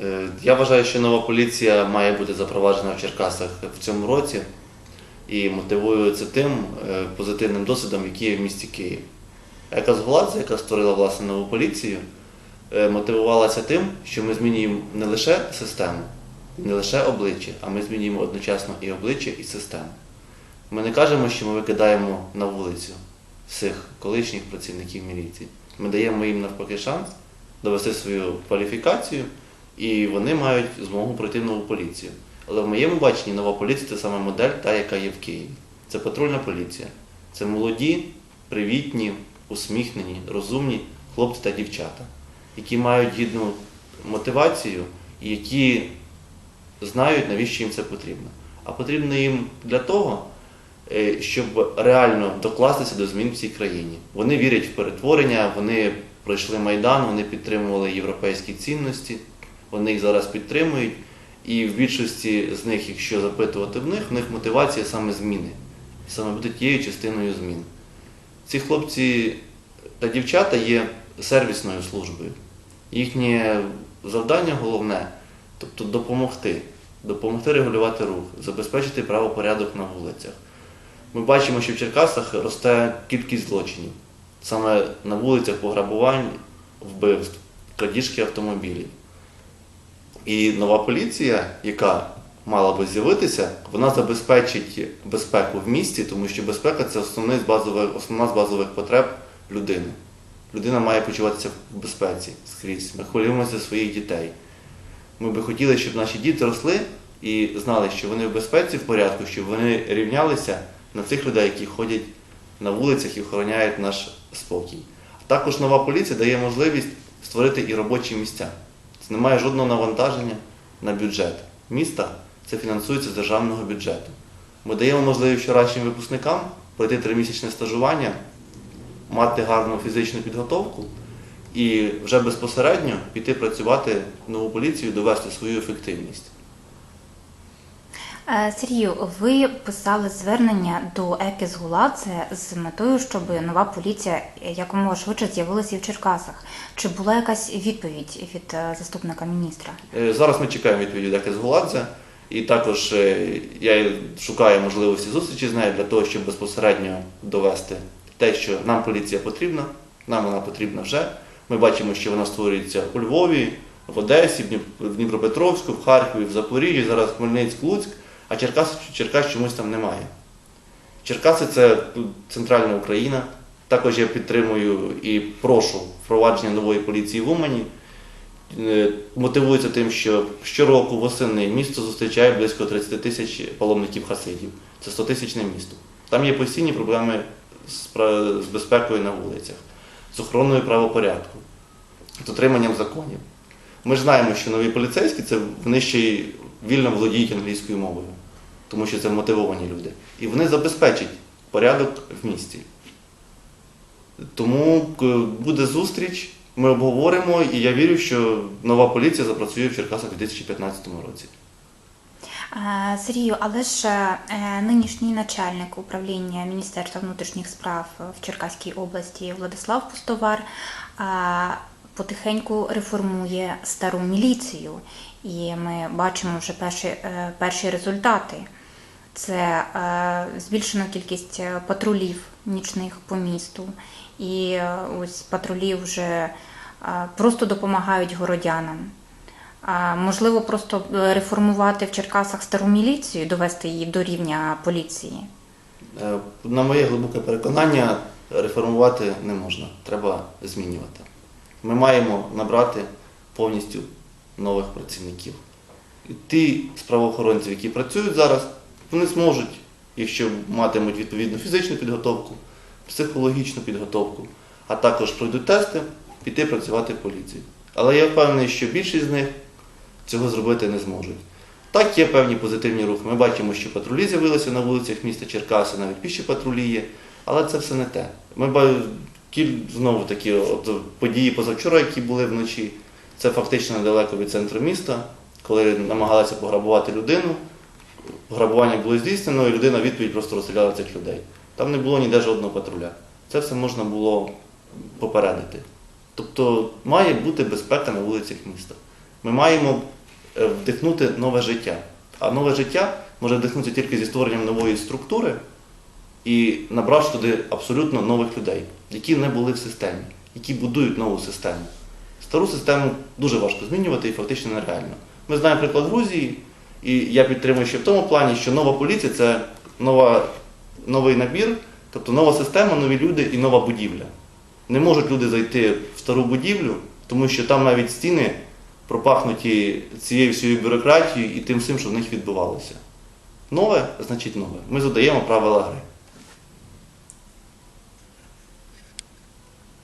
Е, Я вважаю, що нова поліція має бути запроваджена в Черкасах в цьому році і мотивую це тим е, позитивним досвідом, який є в місті Київ. Екозгладза, яка створила власне нову поліцію, е, мотивувалася тим, що ми змінюємо не лише систему, не лише обличчя, а ми змінюємо одночасно і обличчя, і систему. Ми не кажемо, що ми викидаємо на вулицю всіх колишніх працівників міліції. Ми даємо їм навпаки шанс довести свою кваліфікацію, і вони мають змогу пройти в нову поліцію. Але в моєму баченні нова поліція це саме модель, та, яка є в Києві. Це патрульна поліція. Це молоді, привітні, усміхнені, розумні хлопці та дівчата, які мають гідну мотивацію і які знають, навіщо їм це потрібно. А потрібно їм для того, е, щоб реально докластися до змін в цій країні. Вони вірять в перетворення, вони пройшли Майдан, вони підтримували європейські цінності, вони їх зараз підтримують. І в більшості з них, якщо запитувати в них, в них мотивація саме зміни. І саме бути тією частиною змін. Ці хлопці та дівчата є сервісною службою. Їхнє завдання головне тобто допомогти, допомогти регулювати рух, забезпечити правопорядок на вулицях. Ми бачимо, що в Черкасах росте кількість злочинів. Саме на вулицях пограбувань, вбивств, крадіжки автомобілів. І нова поліція, яка мала би з'явитися, вона забезпечить безпеку в місті, тому що безпека це основний з базових, основна з базових потреб людини. Людина має почуватися в безпеці скрізь. Ми хвилюємося своїх дітей. Ми би хотіли, щоб наші діти росли і знали, що вони в безпеці, в порядку, щоб вони рівнялися на цих людей, які ходять на вулицях і охороняють наш спокій. Також нова поліція дає можливість створити і робочі місця. Немає жодного навантаження на бюджет міста. Це фінансується з державного бюджету. Ми даємо можливість вчорашнім випускникам пройти тримісячне стажування, мати гарну фізичну підготовку і вже безпосередньо піти працювати в нову поліцію, довести свою ефективність. Е, Сергію, ви писали звернення до Екіс Гуладзе з метою, щоб нова поліція якомога швидше з'явилася і в Черкасах. Чи була якась відповідь від е, заступника міністра? Е, Зараз ми чекаємо відповіді від Екес Голадзе, і також я шукаю можливості зустрічі з нею для того, щоб безпосередньо довести те, що нам поліція потрібна, нам вона потрібна вже. Ми бачимо, що вона створюється у Львові, в Одесі, в Дніпропетровську, в Харкові, в Запоріжжі, зараз Хмельницьк, Луцьк, а Черкас, Черкас чомусь там немає. Черкаси це центральна Україна. Також я підтримую і прошу впровадження нової поліції в Умані. Е, Мотивується тим, що щороку восени місто зустрічає близько 30 тисяч паломників хасидів. Це 100 тисячне місто. Там є постійні проблеми з безпекою на вулицях, з охороною правопорядку, з дотриманням законів. Ми ж знаємо, що нові поліцейські це вони ще й вільно володіють англійською мовою, тому що це мотивовані люди. І вони забезпечать порядок в місті. Тому е, буде зустріч, ми обговоримо, і я вірю, що нова поліція запрацює в Черкасах у 2015 році. Сергію, але ж е, нинішній начальник управління Міністерства внутрішніх справ в Черкаській області Владислав Пустовар потихеньку реформує стару міліцію, і ми бачимо вже перші, е, перші результати. Це е, збільшена кількість е, патрулів нічних по місту, і е, ось патрулі вже просто допомагають городянам. Можливо, просто реформувати в Черкасах стару міліцію, довести її до рівня поліції. На моє глибоке переконання, реформувати не можна, треба змінювати. Ми маємо набрати повністю нових працівників. І ті правоохоронців, які працюють зараз, вони зможуть, якщо матимуть відповідну фізичну підготовку, психологічну підготовку, а також пройдуть тести, піти працювати в поліції. Але я впевнений, що більшість з них цього зробити не зможуть. Так, є певні позитивні рухи. Ми бачимо, що патрулі з'явилися на вулицях міста Черкаси, навіть піші патрулі є, але це все не те. Ми ба- кіль знову такі от події позавчора, які були вночі. Це фактично недалеко від центру міста, коли намагалися пограбувати людину. Грабування було здійснено, і людина відповідь просто розстріляла цих людей. Там не було ніде жодного патруля. Це все можна було попередити. Тобто має бути безпека на вулицях міста. Ми маємо е, вдихнути нове життя. А нове життя може вдихнути тільки зі створенням нової структури і набравши туди абсолютно нових людей, які не були в системі, які будують нову систему. Стару систему дуже важко змінювати і фактично нереально. Ми знаємо приклад Грузії, і я підтримую ще в тому плані, що нова поліція це нова, новий набір, тобто нова система, нові люди і нова будівля. Не можуть люди зайти в стару будівлю, тому що там навіть стіни пропахнуті цією всією бюрократією і тим всім, що в них відбувалося. Нове значить нове. Ми задаємо правила гри.